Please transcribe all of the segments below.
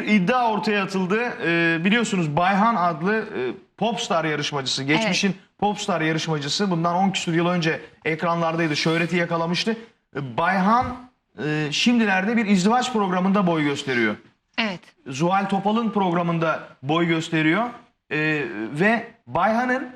bir iddia ortaya atıldı. Ee, biliyorsunuz Bayhan adlı e, popstar yarışmacısı, geçmişin popstar yarışmacısı bundan 10 küsur yıl önce ekranlardaydı, şöhreti yakalamıştı. Ee, Bayhan e, şimdilerde bir izdivaç programında boy gösteriyor. Evet. Zuhal Topal'ın programında boy gösteriyor. Ee, ve Bayhan'ın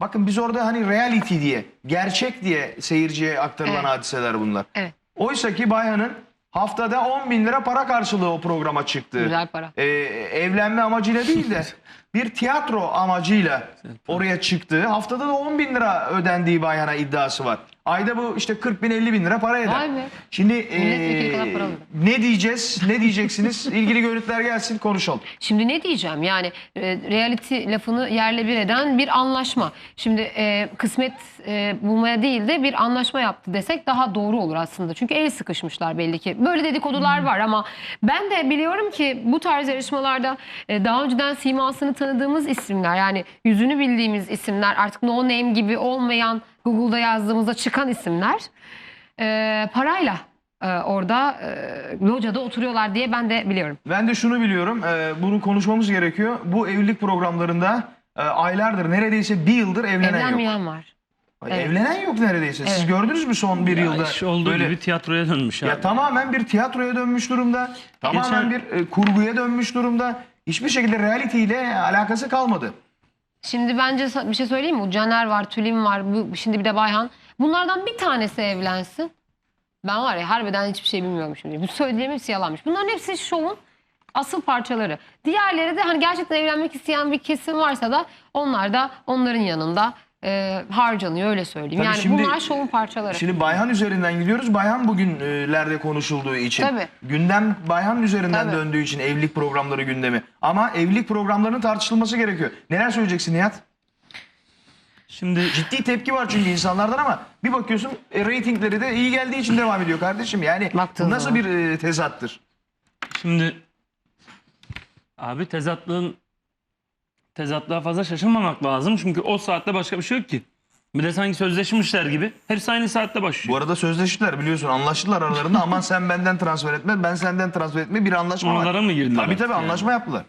bakın biz orada hani reality diye, gerçek diye seyirciye aktarılan Evet. hadiseler bunlar. Evet. Oysa ki Bayhan'ın haftada 10 bin lira para karşılığı o programa çıktı. Güzel para. Ee, evlenme amacıyla değil de bir tiyatro amacıyla oraya çıktı. Haftada da 10 bin lira ödendiği Bayhan'a iddiası var. Ayda bu işte 40 bin 50 bin lira para eder. Vay be. Şimdi Milletvekili kadar para ne diyeceğiz, ne diyeceksiniz? İlgili görüntüler gelsin konuşalım. Şimdi ne diyeceğim yani e, reality lafını yerle bir eden bir anlaşma. Şimdi e, kısmet e, bulmaya değil de bir anlaşma yaptı desek daha doğru olur aslında. Çünkü el sıkışmışlar belli ki. Böyle dedikodular var ama ben de biliyorum ki bu tarz yarışmalarda e, daha önceden simasını tanıdığımız isimler yani yüzünü bildiğimiz isimler artık no name gibi olmayan Google'da yazdığımızda çıkan isimler e, parayla e, orada e, locada oturuyorlar diye ben de biliyorum. Ben de şunu biliyorum, e, bunu konuşmamız gerekiyor. Bu evlilik programlarında e, aylardır, neredeyse bir yıldır evlenen yok. Evlenmeyen var. evet. Evlenen yok neredeyse. Siz Evet. gördünüz mü son bir Ya yılda? iş olduğu böyle- gibi tiyatroya dönmüş abi. Ya tamamen bir tiyatroya dönmüş durumda. Tamamen Geçen- bir e, kurguya dönmüş durumda. Hiçbir şekilde reality ile alakası kalmadı. Şimdi bence bir şey söyleyeyim mi? Caner var, Tülin var, bu, şimdi bir de Bayhan. Bunlardan bir tanesi evlensin. Ben var ya harbiden hiçbir şey bilmiyorum şimdi. Bu söylediğim hepsi yalanmış. Bunların hepsi şovun asıl parçaları. Diğerleri de hani gerçekten evlenmek isteyen bir kesim varsa da onlar da onların yanında e, harcanıyor öyle söyleyeyim. Tabii yani şimdi- bunlar şovun parçaları. Şimdi Bayhan üzerinden gidiyoruz. Bayhan bugünlerde konuşulduğu için. Tabii. Gündem Bayhan üzerinden Tabii. döndüğü için evlilik programları gündemi. Ama evlilik programlarının tartışılması gerekiyor. Neler söyleyeceksin Nihat? Şimdi Ciddi tepki var çünkü insanlardan ama bir bakıyorsun e, reytingleri de iyi geldiği için devam ediyor kardeşim. Yani Baktığın bu nasıl zaman. bir e, tezattır? şimdi abi tezatlığın tezatlığa fazla şaşırmamak lazım. Çünkü o saatte başka bir şey yok ki. Bir de sanki sözleşmişler gibi. Hepsi aynı saatte Bu başlıyor. arada sözleştiler biliyorsun anlaştılar aralarında aman sen benden transfer etme ben senden transfer etme bir anlaşma var. Oralara mı girdiler? Tabii tabii artık anlaşma yaptılar.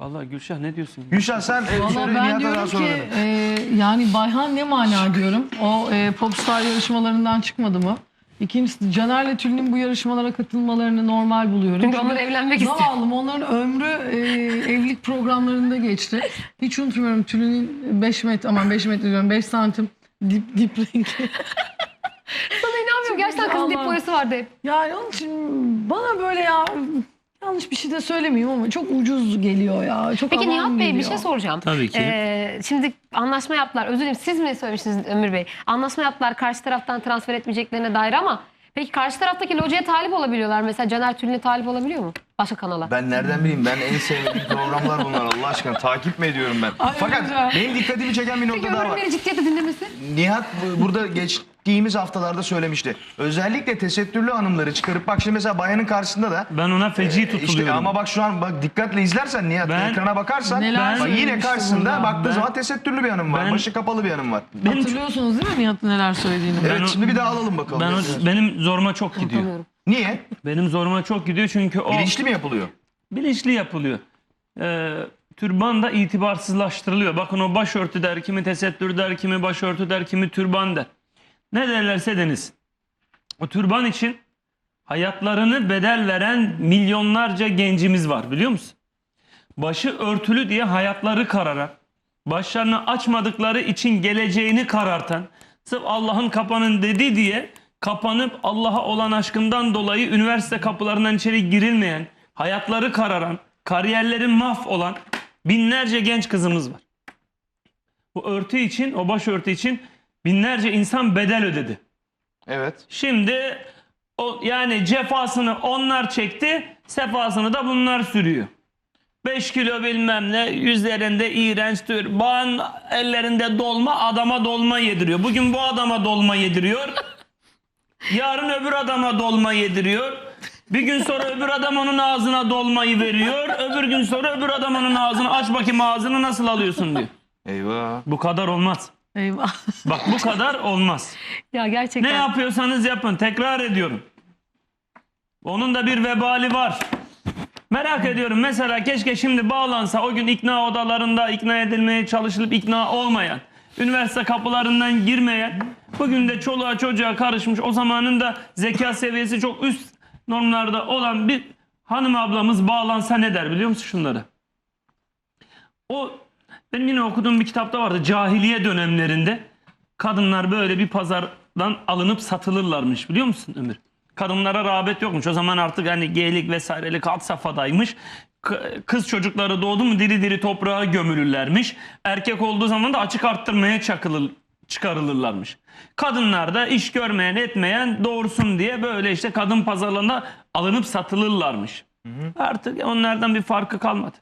Vallahi Gülşah ne diyorsun? Gülşah sen e, Valla söyle ben diyorum ki e, yani Bayhan ne mana diyorum. O e, popstar yarışmalarından çıkmadı mı? İkincisi Caner'le Tülin'in bu yarışmalara katılmalarını normal buluyorum. Çünkü onlar evlenmek istiyor. Zavallım onların ömrü e, evlilik programlarında geçti. Hiç unutmuyorum Tülin'in 5 metre aman 5 metre diyorum 5 santim dip, dip rengi. Sana inanmıyorum. Gerçekten kızın dip boyası vardı hep. Yani onun için bana böyle ya yanlış bir şey de söylemeyeyim ama çok ucuz geliyor ya. Çok Peki avam Nihat Bey bir geliyor. şey soracağım. Tabii ki. Ee, şimdi anlaşma yaptılar. Özür dilerim siz mi söylemiştiniz Ömür Bey? Anlaşma yaptılar karşı taraftan transfer etmeyeceklerine dair ama peki karşı taraftaki locaya talip olabiliyorlar. Mesela Caner Tülin'e talip olabiliyor mu? Başka kanala. Ben nereden bileyim ben en sevdiğim programlar bunlar Allah aşkına takip mi ediyorum ben? Ay, Fakat benim dikkatimi çeken bir Peki nokta daha Ömür var. Bey'i ciddiyete dinlemesi? Nihat bu- burada geçtiğimiz haftalarda söylemişti. Özellikle tesettürlü hanımları çıkarıp bak şimdi mesela bayanın karşısında da Ben ona feci e, işte tutuluyorum. ama bak şu an bak dikkatle izlersen Nihat Ben- ekrana bakarsan Neler bak yine karşısında burada? baktığı Ben- zaman tesettürlü bir hanım var. Ben- Başı kapalı bir hanım var. benim, Hatırlıyorsunuz değil mi Nihat'ın neler söylediğini? Evet o- şimdi bir daha alalım bakalım. ben o- benim zoruma çok gidiyor. Niye? Benim zoruma çok gidiyor çünkü o Bilinçli mi yapılıyor? bilinçli yapılıyor. Ee, türban da itibarsızlaştırılıyor. Bakın o başörtü der, kimi tesettür der, kimi başörtü der, kimi türban der. Ne derlerse deniz. O türban için hayatlarını bedel veren milyonlarca gencimiz var biliyor musun? Başı örtülü diye hayatları kararan, başlarını açmadıkları için geleceğini karartan, sırf Allah'ın kapanın dedi diye kapanıp Allah'a olan aşkından dolayı üniversite kapılarından içeri girilmeyen, hayatları kararan, kariyerleri mahv olan binlerce genç kızımız var. Bu örtü için, o başörtü için binlerce insan bedel ödedi. Evet. Şimdi o yani cefasını onlar çekti, sefasını da bunlar sürüyor. 5 kilo bilmem ne, yüzlerinde iğrenç türban, ellerinde dolma, adama dolma yediriyor. Bugün bu adama dolma yediriyor. Yarın öbür adama dolma yediriyor. Bir gün sonra öbür adam onun ağzına dolmayı veriyor. Öbür gün sonra öbür adam onun ağzını aç bakayım ağzını nasıl alıyorsun diyor. Eyvah. Bu kadar olmaz. Eyvah. Bak bu kadar olmaz. Ya gerçekten. Ne yapıyorsanız yapın. Tekrar ediyorum. Onun da bir vebali var. Merak ediyorum mesela keşke şimdi bağlansa o gün ikna odalarında ikna edilmeye çalışılıp ikna olmayan, üniversite kapılarından girmeyen, bugün de çoluğa çocuğa karışmış o zamanın da zeka seviyesi çok üst normlarda olan bir hanım ablamız bağlansa ne der biliyor musun şunları? O benim yine okuduğum bir kitapta vardı cahiliye dönemlerinde kadınlar böyle bir pazardan alınıp satılırlarmış biliyor musun Ömür? Kadınlara rağbet yokmuş. O zaman artık hani geylik vesairelik alt safhadaymış. Kız çocukları doğdu mu diri diri toprağa gömülürlermiş. Erkek olduğu zaman da açık arttırmaya çakılır, çıkarılırlarmış. Kadınlar da iş görmeyen etmeyen doğursun diye böyle işte kadın pazarlarında alınıp satılırlarmış. Artık onlardan bir farkı kalmadı.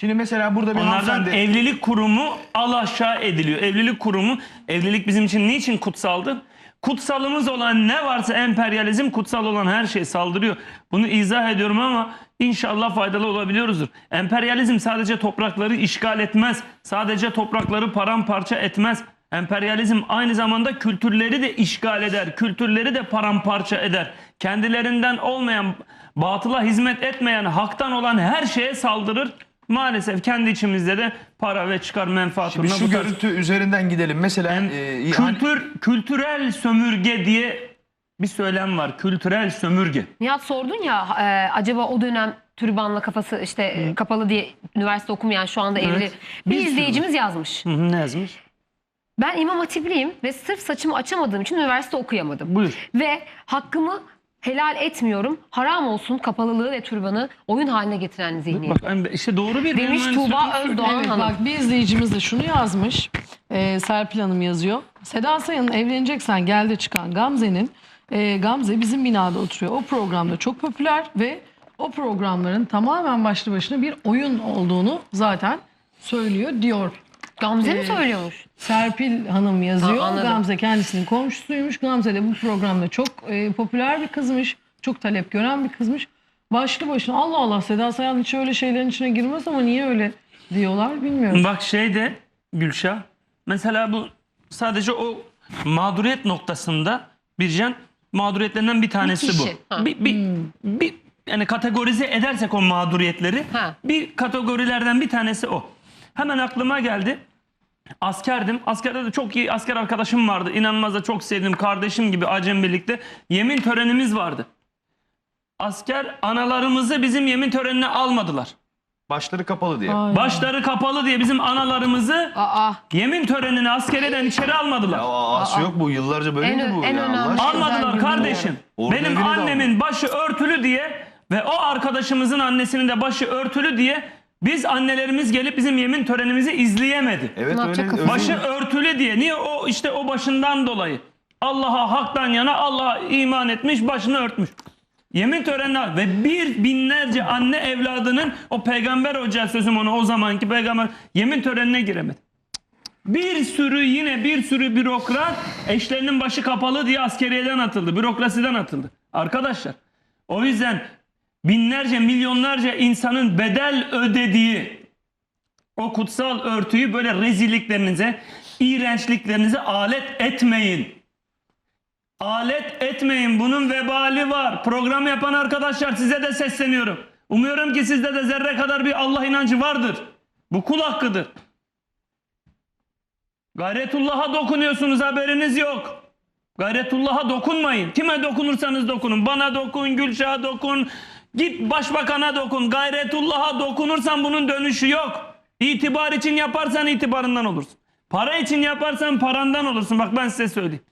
Şimdi mesela burada bir Onlardan hanımefendi... evlilik kurumu alaşağı ediliyor. Evlilik kurumu, evlilik bizim için niçin kutsaldır? Kutsalımız olan ne varsa emperyalizm kutsal olan her şey saldırıyor. Bunu izah ediyorum ama inşallah faydalı olabiliyoruzdur. Emperyalizm sadece toprakları işgal etmez. Sadece toprakları paramparça etmez. Emperyalizm aynı zamanda kültürleri de işgal eder. Kültürleri de paramparça eder. Kendilerinden olmayan, batıla hizmet etmeyen, haktan olan her şeye saldırır. Maalesef kendi içimizde de para ve çıkar menfaat Şimdi uğruna şu görüntü üzerinden gidelim. Mesela Hem e, yani- kültür kültürel sömürge diye bir söylem var. Kültürel sömürge. Nihat sordun ya e, acaba o dönem türbanla kafası işte e, kapalı diye üniversite okumayan şu anda evli bir Bir sürü. izleyicimiz yazmış. Hı hı, ne yazmış? Ben imam hatipliyim ve sırf saçımı açamadığım için üniversite okuyamadım. Buyur. Ve hakkımı helal etmiyorum. Haram olsun kapalılığı ve türbanı oyun haline getiren zihniyet. Bak ben- işte doğru bir Demiş Tuğba Özdoğan Evet, Hanım. bak bir izleyicimiz de şunu yazmış. Ee, Serpil Hanım yazıyor. Seda Sayan'ın evleneceksen gelde çıkan Gamze'nin e, Gamze bizim binada oturuyor. O programda çok popüler ve o programların tamamen başlı başına bir oyun olduğunu zaten söylüyor diyor. Gamze mi Ee, söylüyormuş? Serpil Hanım yazıyor. Ha, anladım. Gamze kendisinin komşusuymuş. Gamze de bu programda çok e, popüler bir kızmış. Çok talep gören bir kızmış. Başlı başına Allah Allah Seda Sayan hiç öyle şeylerin içine girmez ama niye öyle diyorlar bilmiyorum. Bak şeyde Gülşah mesela bu sadece o mağduriyet noktasında Bircan mağduriyetlerinden bir tanesi kişi, bu. ha. Bir, bir, bir yani kategorize edersek o mağduriyetleri Ha. bir kategorilerden bir tanesi o. Hemen aklıma geldi. Askerdim. Askerde de çok iyi asker arkadaşım vardı. İnanılmaz da çok sevdiğim kardeşim gibi acem birlikte. Yemin törenimiz vardı. Asker analarımızı bizim yemin törenine almadılar. başları kapalı diye. Ay. Başları kapalı diye bizim analarımızı Aa, yemin törenine askereden içeri almadılar. Ya ası yok bu yıllarca böyleydi En- bu. en ya, Allah önemli- aşkına. Özel Almadılar kardeşim. Ordu Benim de annemin başı örtülü diye ve o arkadaşımızın annesinin de başı örtülü diye biz annelerimiz gelip bizim yemin törenimizi izleyemedi. Evet Ne öyle. öyle- Başı örtülü diye. Niye o işte o başından dolayı. Allah'a haktan yana Allah'a iman etmiş başını örtmüş. Yemin törenine ve bir binlerce anne evladının o peygamber hoca sözüm onu o zamanki peygamber yemin törenine giremedi. Bir sürü yine bir sürü bürokrat eşlerinin başı kapalı diye askeriyeden atıldı. Bürokrasiden atıldı. Arkadaşlar o yüzden binlerce milyonlarca insanın bedel ödediği o kutsal örtüyü böyle rezilliklerinize, iğrençliklerinize alet etmeyin. Alet etmeyin. Bunun vebali var. Program yapan arkadaşlar size de sesleniyorum. Umuyorum ki sizde de zerre kadar bir Allah inancı vardır. Bu kul hakkıdır. Gayretullah'a dokunuyorsunuz haberiniz yok. Gayretullah'a dokunmayın. Kime dokunursanız dokunun. Bana dokun, Gülşah'a dokun. Git başbakana dokun. Gayretullah'a dokunursan bunun dönüşü yok. İtibar için yaparsan itibarından olursun. Para için yaparsan parandan olursun. Bak ben size söyleyeyim.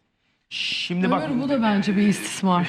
Şimdi bak Ömür bu da bence bir istismar.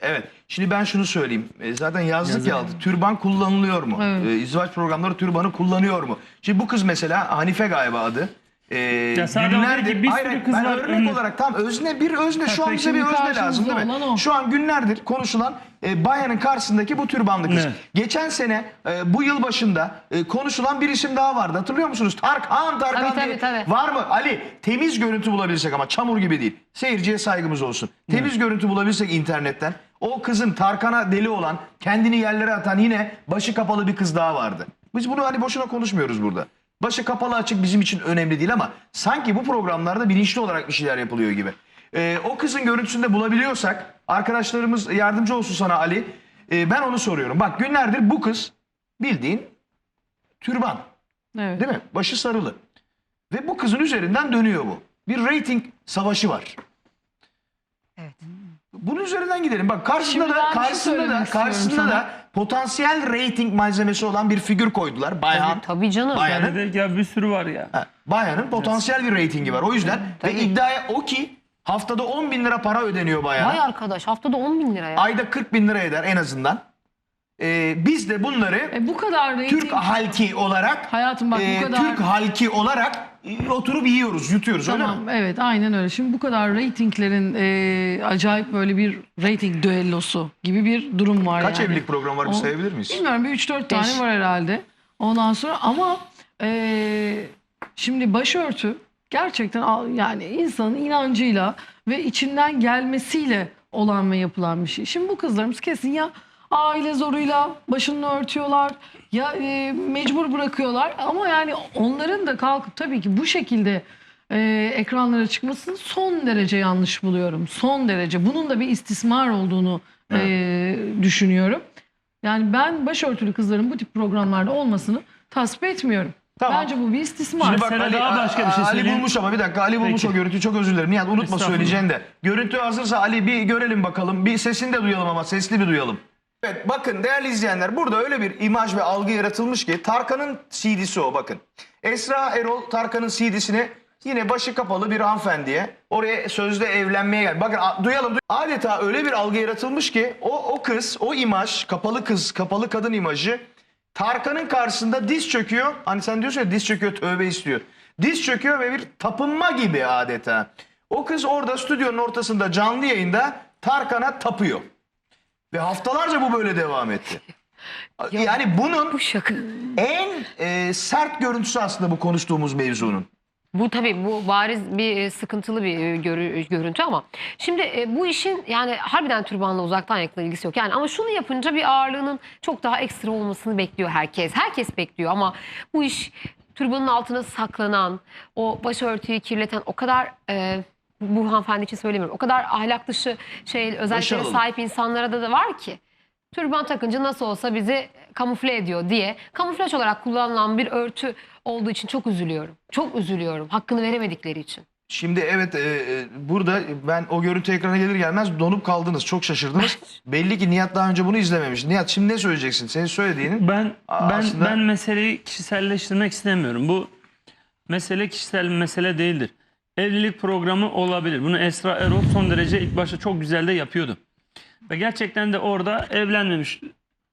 Evet. Şimdi ben şunu söyleyeyim. E, zaten yazdık ya altı. Türban kullanılıyor mu? Evet. E, izdivaç programları türbanı kullanıyor mu? Şimdi bu kız mesela Hanife galiba adı. E, Ya oradaki bir sürü kız ben var, örnek Ömür. olarak tam özne bir özne şu an bize bir özne lazım değil mi? o. Şu an günlerdir konuşulan e, bayanın karşısındaki bu türbanlı kız. Evet. Geçen sene e, bu yıl başında e, konuşulan bir isim daha vardı. Hatırlıyor musunuz? Tarkan Tarkan Tabii, diye. tabii, tabii. Var mı? Ali temiz görüntü bulabilsek ama çamur gibi değil. Seyirciye saygımız olsun. Temiz görüntü bulabilsek internetten. O kızın Tarkan'a deli olan, kendini yerlere atan yine başı kapalı bir kız daha vardı. Biz bunu hani boşuna konuşmuyoruz burada. Başı kapalı açık bizim için önemli değil ama sanki bu programlarda bilinçli olarak bir şeyler yapılıyor gibi. Ee, o kızın görüntüsünde bulabiliyorsak arkadaşlarımız yardımcı olsun sana Ali. e, ben onu soruyorum. Bak günlerdir bu kız bildiğin türban Evet. değil mi? Başı sarılı. Ve bu kızın üzerinden dönüyor bu. Bir rating savaşı var. Evet. Bunun üzerinden gidelim. Bak karşısında Şimdi da şey karşısında da karşısında da potansiyel rating malzemesi olan bir figür koydular. Bayhan. Tabii canım. Bayanın Dedik ya bir sürü var ya. Ha, Bayhan'ın potansiyel bir reytingi var. O yüzden ve Tabii. iddiaya o ki haftada 10 bin lira para ödeniyor Bayhan'a. Vay arkadaş haftada 10 bin lira ya. Ayda 40 bin lira eder en azından. Ee, biz de bunları E bu kadar. Türk halki olarak Hayatım bak bu e, kadar- Türk halki olarak e, oturup yiyoruz, yutuyoruz öyle mi? Tamam evet aynen öyle. Şimdi bu kadar reytinglerin e, acayip böyle bir reyting düellosu gibi bir durum var Kaç yani. evlilik programı var bir O- sayabilir miyiz? Bilmiyorum bir 3-4 Beş. tane var herhalde. Ondan sonra ama e, şimdi başörtü gerçekten al- yani insanın inancıyla ve içinden gelmesiyle olan ve yapılan bir şey. Şimdi bu kızlarımız kesin ya aile zoruyla başını örtüyorlar ya e, mecbur bırakıyorlar ama yani onların da kalkıp tabii ki bu şekilde e, ekranlara çıkmasını son derece yanlış buluyorum. Son derece. Bunun da bir istismar olduğunu e, düşünüyorum. Yani ben başörtülü kızların bu tip programlarda olmasını tasvip etmiyorum. Tamam. Bence bu bir istismar. Şimdi bak Mesela Ali, daha başka bir şey Ali bulmuş ama bir dakika Ali bulmuş Peki. o görüntüyü çok özür dilerim. Nihat unutma söyleyeceğini de. Görüntü hazırsa Ali bir görelim bakalım. Bir sesini de duyalım ama sesli bir duyalım. Evet bakın değerli izleyenler burada öyle bir imaj ve algı yaratılmış ki Tarkan'ın CD'si o bakın. Esra Erol Tarkan'ın CD'sini yine başı kapalı bir hanımefendiye oraya sözde evlenmeye gel. Bakın duyalım. duy- Adeta öyle bir algı yaratılmış ki o, o kız o imaj kapalı kız kapalı kadın imajı Tarkan'ın karşısında diz çöküyor. Hani sen diyorsun ya diz çöküyor tövbe istiyor. Diz çöküyor ve bir tapınma gibi adeta. O kız orada stüdyonun ortasında canlı yayında Tarkan'a tapıyor. Ve haftalarca bu böyle devam etti. Yani bunun Bu şaka. en e, sert görüntüsü aslında bu konuştuğumuz mevzunun. Bu tabii bu bariz bir e, sıkıntılı bir e, görü- görüntü ama şimdi e, bu işin yani harbiden türbanla uzaktan yakından ilgisi yok. Yani ama şunu yapınca bir ağırlığının çok daha ekstra olmasını bekliyor herkes. Herkes bekliyor ama bu iş türbanın altına saklanan, o başörtüyü kirleten o kadar e, bu hanımefendi için söylemiyorum. O kadar ahlak dışı şey özelliklere sahip insanlara da, da var ki. Türban takınca nasıl olsa bizi kamufle ediyor diye kamuflaj olarak kullanılan bir örtü olduğu için çok üzülüyorum. Çok üzülüyorum. Hakkını veremedikleri için. Şimdi evet e, e, burada ben o görüntü ekrana gelir gelmez donup kaldınız. Çok şaşırdınız. Belli ki Nihat daha önce bunu izlememiş. Nihat şimdi ne söyleyeceksin? Senin söylediğinin Ben Aa, ben aslında- ben meseleyi kişiselleştirmek istemiyorum. Bu mesele kişisel bir mesele değildir. Evlilik programı olabilir. Bunu Esra Erol son derece ilk başta çok güzel de yapıyordu. Ve gerçekten de orada evlenmemiş,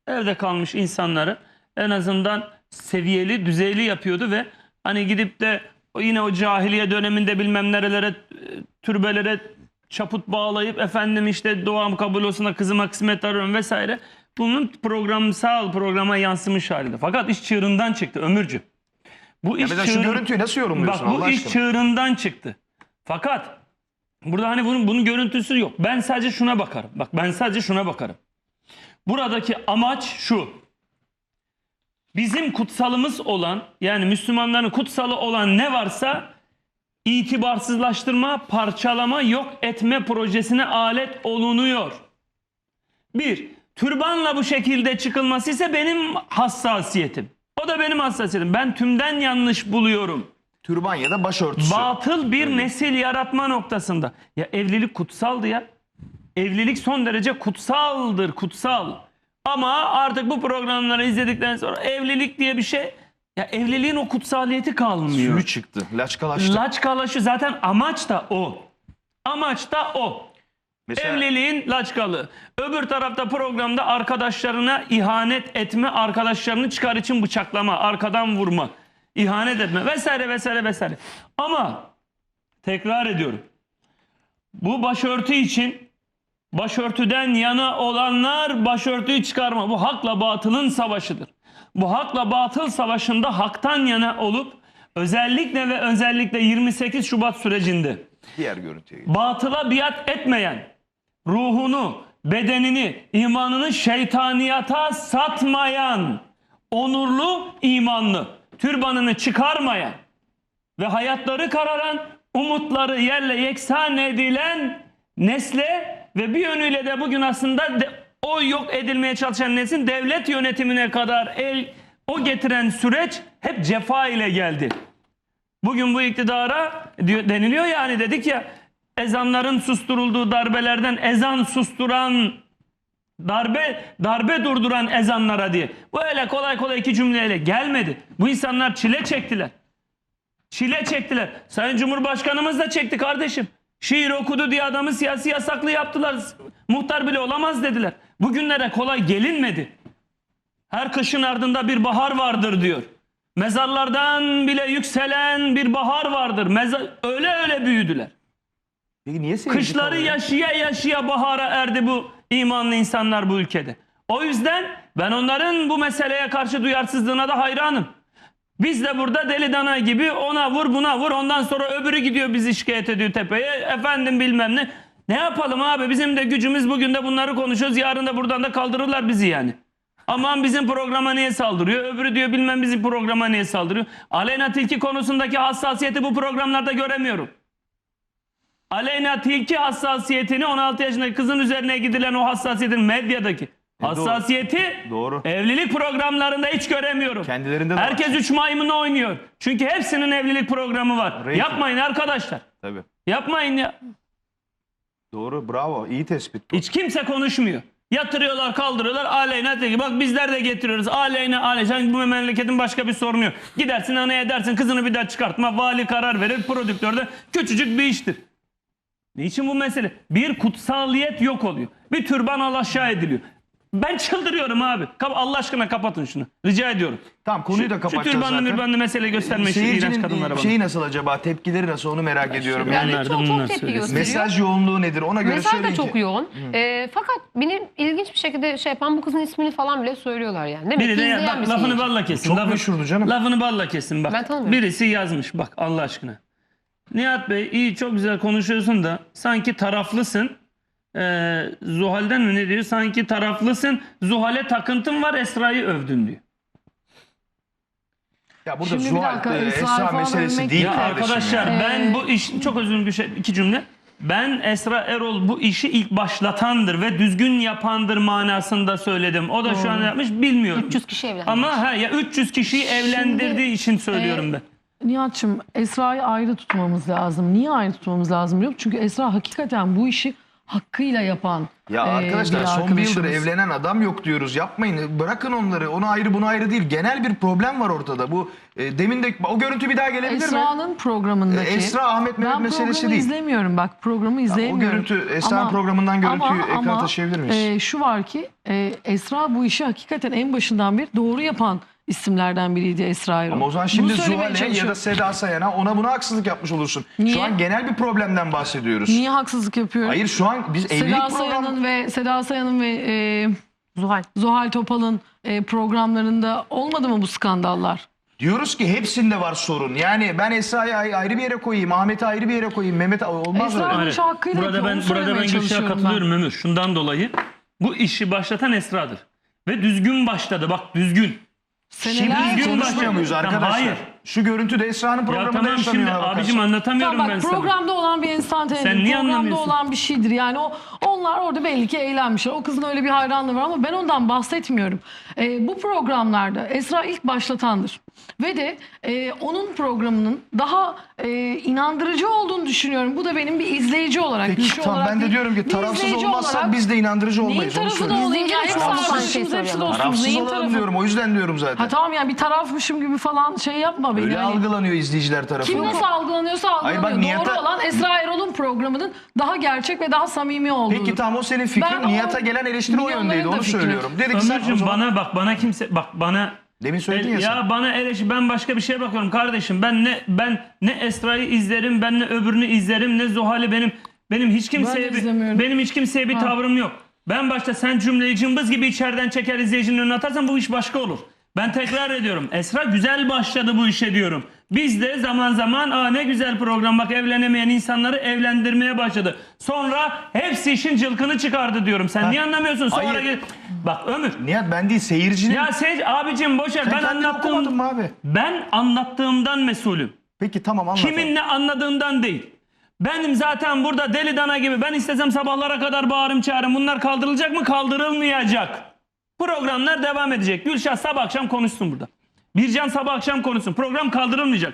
evde kalmış insanları en azından seviyeli, düzeyli yapıyordu ve hani gidip de yine o cahiliye döneminde bilmem nerelere, e, türbelere çaput bağlayıp efendim işte doğam kabul olsun kızıma kısmet arıyorum vesaire. Bunun programsal programa yansımış halinde. Fakat iş çığırından çıktı ömürcü. Bu Ya iş mesela şu çığırın- görüntüyü nasıl yorumluyorsun Bak bu Allah iş aşkına? çığırından çıktı. Fakat burada hani bunun, bunun görüntüsü yok. Ben sadece şuna bakarım. Bak ben sadece şuna bakarım. Buradaki amaç şu. Bizim kutsalımız olan yani Müslümanların kutsalı olan ne varsa itibarsızlaştırma, parçalama, yok etme projesine alet olunuyor. Bir, türbanla bu şekilde çıkılması ise benim hassasiyetim. O da benim hassasiyetim. Ben tümden yanlış buluyorum. Türban ya da başörtüsü. Batıl bir nesil yaratma noktasında. Ya evlilik kutsaldı ya. Evlilik son derece kutsaldır, kutsal. Ama artık bu programları izledikten sonra evlilik diye bir şey ya evliliğin o kutsaliyeti kalmıyor. Suyu çıktı. Laçkalaştı. Laçkalaşı zaten amaç da o. Amaç da o. Mesela Evliliğin laçkalı. Öbür tarafta programda arkadaşlarına ihanet etme, arkadaşlarını çıkar için bıçaklama, arkadan vurma, ihanet etme vesaire vesaire vesaire. Ama tekrar ediyorum. Bu başörtü için başörtüden yana olanlar başörtüyü çıkarma. Bu hakla batılın savaşıdır. Bu hakla batıl savaşında haktan yana olup özellikle ve özellikle 28 Şubat sürecinde diğer görüntüye batıla biat etmeyen, ruhunu, bedenini, imanını şeytaniyata satmayan, onurlu, imanlı, türbanını çıkarmayan ve hayatları kararan, umutları yerle yeksan edilen nesle ve bir yönüyle de bugün aslında de- o yok edilmeye çalışan nesin? Devlet yönetimine kadar el o getiren süreç hep cefa ile geldi. Bugün bu iktidara deniliyor yani dedik ya ezanların susturulduğu darbelerden ezan susturan darbe darbe durduran ezanlara diye. Bu öyle kolay kolay iki cümleyle gelmedi. Bu insanlar çile çektiler. Çile çektiler. Sayın Cumhurbaşkanımız da çekti kardeşim. Şiir okudu diye adamı siyasi yasaklı yaptılar. Muhtar bile olamaz dediler. Bugünlere kolay gelinmedi. Her kışın ardında bir bahar vardır diyor. Mezarlardan bile yükselen bir bahar vardır. Meza öyle öyle büyüdüler. Peki niye Kışları kalıyor? yaşaya yaşaya bahara erdi bu imanlı insanlar bu ülkede. O yüzden ben onların bu meseleye karşı duyarsızlığına da hayranım. Biz de burada deli dana gibi ona vur buna vur ondan sonra öbürü gidiyor bizi şikayet ediyor tepeye. Efendim bilmem ne. Ne yapalım abi bizim de gücümüz bugün de bunları konuşuyoruz. Yarın da buradan da kaldırırlar bizi yani. Aman bizim programa niye saldırıyor? Öbürü diyor bilmem bizim programa niye saldırıyor? Aleyna Tilki konusundaki hassasiyeti bu programlarda göremiyorum. Aleyna Tilki hassasiyetini 16 yaşındaki kızın üzerine gidilen o hassasiyetin medyadaki hassasiyeti Doğru. evlilik programlarında hiç göremiyorum. Kendilerinde de var. Herkes üç maymunu oynuyor. Çünkü hepsinin evlilik programı var. Rating. Yapmayın arkadaşlar. Tabii. Yapmayın ya. Doğru bravo iyi tespit. bu. Hiç kimse konuşmuyor. Yatırıyorlar kaldırıyorlar aleyna Tilki. Bak bizler de getiriyoruz. Aleyna aleyna. Sanki bu memleketin başka bir sorunu yok. Gidersin anaya edersin kızını bir daha çıkartma. Vali karar verir. Prodüktör de küçücük bir iştir. Niçin bu mesele? Bir kutsaliyet yok oluyor. Bir türban alaşağı ediliyor. Ben çıldırıyorum abi. Allah aşkına kapatın şunu. Rica ediyorum. Tamam konuyu da Şu kapatacağız türbanlı zaten. mürbanlı mesele gösterme işi iğrenç kadınlara bana. şeyi nasıl acaba? Tepkileri nasıl onu merak ediyorum. şöyle- Yani çok, çok tepki gösteriyor. mesaj yoğunluğu nedir? Ona göre Mesaj da çok ki. yoğun. Ee, fakat benim ilginç bir şekilde şey yapan bu kızın ismini falan bile söylüyorlar yani. Demek Biri de ya, bak, lafını balla kesin. Çok Lafı- meşhurdu canım. Lafını balla kesin bak. Ben tanımıyorum. Birisi yazmış bak Allah aşkına. Nihat Bey iyi çok güzel konuşuyorsun da sanki taraflısın. Ee, Zuhal'den mi ne diyor? Sanki taraflısın. Zuhal'e takıntın var Esra'yı övdün diyor. Ya burada Şimdi bir Zuhal dakika, e, Esra Esra falan meselesi övmek- değil Ya kardeşim. arkadaşlar ya. ben bu iş çok özür dilerim bir şey, iki cümle. Ben Esra Erol bu işi ilk başlatandır ve düzgün yapandır manasında söyledim. O da şu an yapmış bilmiyorum. 300 kişi evlendi. Ama ha ya 300 kişiyi evlendirdiği için söylüyorum e, ben. Nihat'cığım Esra'yı ayrı tutmamız lazım. Niye ayrı tutmamız lazım biliyor musun? Çünkü Esra hakikaten bu işi hakkıyla yapan Ya e, arkadaşlar bir son bir yıldır arkadaşımız. evlenen adam yok diyoruz. Yapmayın. Bırakın onları. Onu ayrı bunu ayrı değil. Genel bir problem var ortada. Bu e, demin de o görüntü bir daha gelebilir mi? Esra'nın programındaki. E, Esra Ahmet Mehmet ben meselesi programı değil. izlemiyorum bak programı O izleyemiyorum. görüntü Esra'nın programından görüntüyü ekrana taşıyabilir miyiz? e, şu var ki e, Esra bu işi hakikaten en başından beri doğru yapan isimlerden biriydi Esra Erol. Ama o zaman Bunu şimdi söylemeye Zuhal'e ya da çalışıyorum. Seda Sayan'a ona buna haksızlık yapmış olursun. Niye? Şu an genel bir problemden bahsediyoruz. Niye haksızlık yapıyorum? Hayır şu an biz evlilik Seda programı... Sayan'ın ve Seda Sayan'ın ve e, Zuhal. Zuhal Topal'ın e, programlarında olmadı mı bu skandallar? Diyoruz ki hepsinde var sorun. Yani ben Esra'yı ay- ayrı bir yere koyayım, Ahmet'i ayrı bir yere koyayım, Mehmet olmaz Esra- öyle. İşi hakkıyla burada yapıyor, ben onu burada ben söylemeye Gülşah'a çalışıyorum katılıyorum Ömür. Şundan dolayı bu işi başlatan Esra'dır. Ve düzgün başladı. Bak düzgün. Şimdi konuşmuyor muyuz Tamam, arkadaşlar? hayır. Şu görüntü de Esra'nın Ya programında tamam yaşanıyor şimdi bakarsan. abicim anlatamıyorum Tamam ben bak sana. programda olan bir enstantane. Sen niye programda anlamıyorsun? olan bir şeydir. Yani o onlar orada belli ki eğlenmişler. O kızın öyle bir hayranlığı var ama ben ondan bahsetmiyorum. Ee, bu programlarda Esra ilk başlatandır. Ve de e, onun programının daha e, inandırıcı olduğunu düşünüyorum. Bu da benim bir izleyici olarak. Peki Gülşah tamam olarak ben de değil, diyorum ki bir tarafsız izleyici olmazsak olarak- biz de inandırıcı Neyin olmayız. Onu tarafı da olayım ya. Hepsi tarafsız şey hepsi. Tarafsız Neyin olalım tarafı? diyorum o yüzden diyorum zaten. Ha tamam yani bir tarafmışım gibi falan şey yapma beni. Öyle Hani- algılanıyor izleyiciler tarafı. Kim nasıl algılanıyorsa Hayır, algılanıyor. bak Doğru niyete- olan Esra Erol'un programının daha gerçek ve daha samimi olduğu. Peki tamam o senin fikrin. Ben o- Nihat'a gelen eleştiri o yöndeydi onu söylüyorum. Dedik o zaman... bana bak bana kimse bak bana Demin söyledin ya, sen. ya bana eleş ben başka bir şeye bakıyorum kardeşim. Ben ne ben ne Esra'yı izlerim, ben ne öbürünü izlerim, ne Zuhal'i benim benim hiç kimseye bir, izlemiyorum. benim hiç kimseye bir Ha. tavrım yok. Ben başta sen cümleyi cımbız gibi içeriden çeker izleyicinin önüne atarsan bu iş başka olur. Ben tekrar ediyorum. Esra güzel başladı bu işe diyorum. Biz de zaman zaman Aa, ne güzel program bak evlenemeyen insanları evlendirmeye başladı. Sonra hepsi işin cılkını çıkardı diyorum. Sen niye anlamıyorsun? Sonra Hayır. gel- bak Ömür. Nihat ben değil seyircinin. Ya sen abicim boşver ben kendin okumadın anlattığım mı abi? ben anlattığımdan mesulüm. Peki tamam anlat. Kimin ne anladığından değil. Benim zaten burada deli dana gibi ben istesem sabahlara kadar bağırım çağırım. Bunlar kaldırılacak mı? Kaldırılmayacak. Programlar devam edecek. Gülşah sabah akşam konuşsun burada. Bircan sabah akşam konuşsun. Program kaldırılmayacak.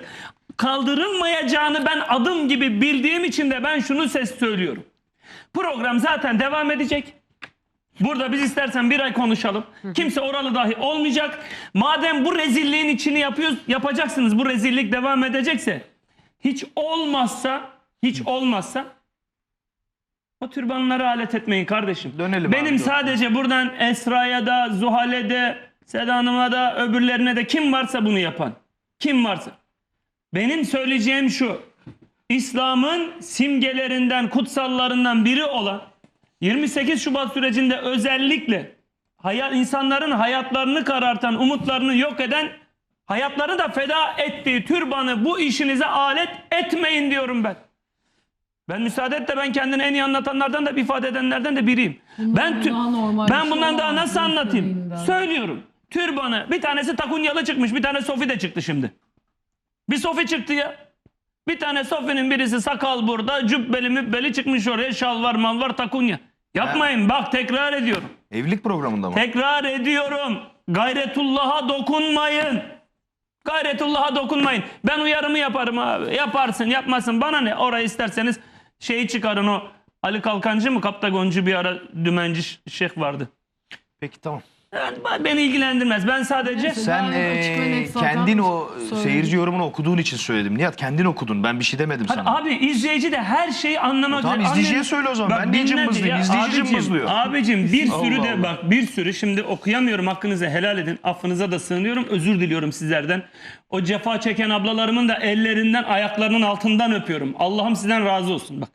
Kaldırılmayacağını ben adım gibi bildiğim için de ben şunu ses söylüyorum. Program zaten devam edecek. Burada biz istersen bir ay konuşalım. Kimse oralı dahi olmayacak. Madem bu rezilliğin içini yapıyoruz, yapacaksınız. Bu rezillik devam edecekse hiç olmazsa hiç olmazsa o türbanları alet etmeyin kardeşim. Dönelim Benim abi, sadece buradan Esra'ya da, Zuhal'e de, Seda Hanım'a da, öbürlerine de kim varsa bunu yapan. Kim varsa. Benim söyleyeceğim şu. İslam'ın simgelerinden, kutsallarından biri olan 28 Şubat sürecinde özellikle hayat, insanların hayatlarını karartan, umutlarını yok eden, hayatlarını da feda ettiği türbanı bu işinize alet etmeyin diyorum ben. Ben müsaade et de ben kendini en iyi anlatanlardan da ifade edenlerden de biriyim. ben tü- daha normal bir ben şey bundan daha olamaz nasıl anlatayım? Söylüyorum. Türbanı bir tanesi takunyalı çıkmış, bir tane sofi de çıktı şimdi. Bir sofi çıktı ya. Bir tane sofinin birisi sakal burada, cübbeli mübbeli çıkmış oraya, şal var, mal var, takunya. Yapmayın bak tekrar ediyorum. Evlilik programında mı? Tekrar ediyorum. Gayretullah'a dokunmayın. Gayretullah'a dokunmayın. Ben uyarımı yaparım abi. Yaparsın yapmasın bana ne. Oraya isterseniz şeyi çıkarın o. Ali Kalkancı mı Kaptagoncu bir ara dümenci şeyh vardı. Peki tamam. Ben- Beni ilgilendirmez. Ben sadece Sen Daha açık ve eee, net zaten kendin o söyledim. seyirci yorumunu okuduğun için söyledim. Nihat kendin okudun. Ben bir şey demedim Hadi sana. abi izleyici de her şeyi anlamak Tamam, üzere. izleyiciye söyle o zaman. Bak, Ben niye dinle cımbızlıyım? ya. İzleyici Abicim, cımbızlıyor. Abicim bir Allah sürü de Allah. bak bir sürü şimdi okuyamıyorum hakkınızı helal edin. Affınıza da sığınıyorum. Özür diliyorum sizlerden. O cefa çeken ablalarımın da ellerinden ayaklarının altından öpüyorum. Allah'ım sizden razı olsun bak.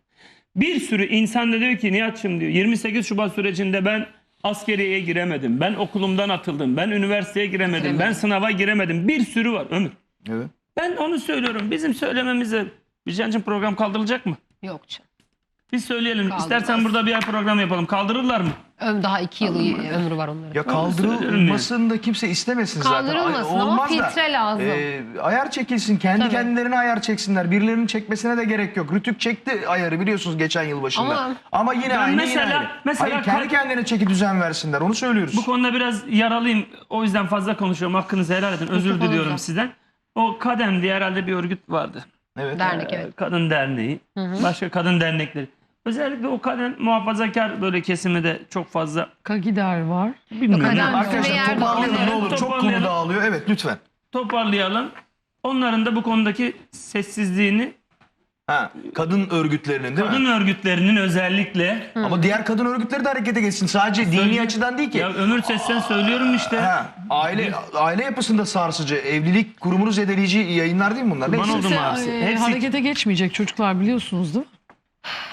Bir sürü insan da diyor ki Nihat'cığım diyor 28 Şubat sürecinde ben askeriyeye giremedim. Ben okulumdan atıldım. Ben üniversiteye giremedim. Ben Giremedim. sınava giremedim. Bir sürü var Ömür. Evet. Ben onu söylüyorum. Bizim söylememize Bircan'cığım program kaldırılacak mı? Yok canım. Biz söyleyelim. Kaldırmaz. İstersen burada bir ay program yapalım. Kaldırırlar mı? Öm- Daha iki yıl ömrü var onların. Ya kaldırılmasını da kimse istemesin zaten. Ay- Kaldırılmasın ama olmaz da, filtre lazım. e, ayar çekilsin. Kendi Tabii. kendilerine ayar çeksinler. Birilerinin çekmesine de gerek yok. Rütük çekti ayarı biliyorsunuz geçen yıl başında. Ama- Ama, yine Ben aynı mesela- yine aynı. mesela Hayır, kendi kal- kendine çeki düzen versinler. Onu söylüyoruz. Bu konuda biraz yaralıyım. O yüzden fazla konuşuyorum. Hakkınızı helal edin. Özür Mikrofonu diliyorum sizden. O Kadem diye herhalde bir örgüt vardı. evet. Dernek Ee, evet. Kadın derneği. Başka kadın dernekleri. Özellikle o kadın muhafazakar böyle kesimi de çok fazla Kagider var. bilmiyorum. Kadın- Yani Arkadaşlar toparlayalım ne olur. Çok konu toparlayalım. dağılıyor. Evet lütfen. Toparlayalım. Onların da bu konudaki sessizliğini Ha, kadın örgütlerinin değil kadın mi? örgütlerinin özellikle Ama diğer kadın örgütleri de harekete geçsin. Sadece dini Söyle- açıdan değil ki. ya ömür sesten söylüyorum işte. Ha, aile aile yapısında sarsıcı, evlilik kurumunu zedeleyici yayınlar değil mi bunlar? Kurban Neyse. oldum Kimse, abisi. e, Hepsi- harekete geçmeyecek çocuklar biliyorsunuz değil mi?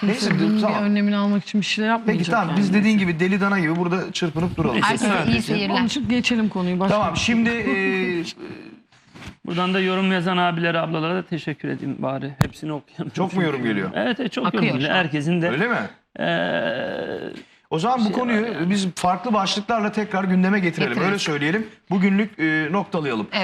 Neyse, bunun tamam. bir önlemini almak için bir şeyler yapmayacak. Peki tamam yani. biz dediğin gibi deli dana gibi burada çırpınıp duralım. Herkese iyi seyirler. Onun için geçelim konuyu. Başka Tamam şey. şimdi e, Buradan da yorum yazan abilere, ablalara da teşekkür edeyim bari. Hepsini okuyalım. çok mu yorum geliyor? Evet, evet çok Akıyor yorum geliyor. şu an. Herkesin de. Öyle mi? eee, O zaman bu şey konuyu biz farklı başlıklarla tekrar gündeme getirelim. Getirelim. Öyle söyleyelim. Bugünlük e, noktalayalım. Evet.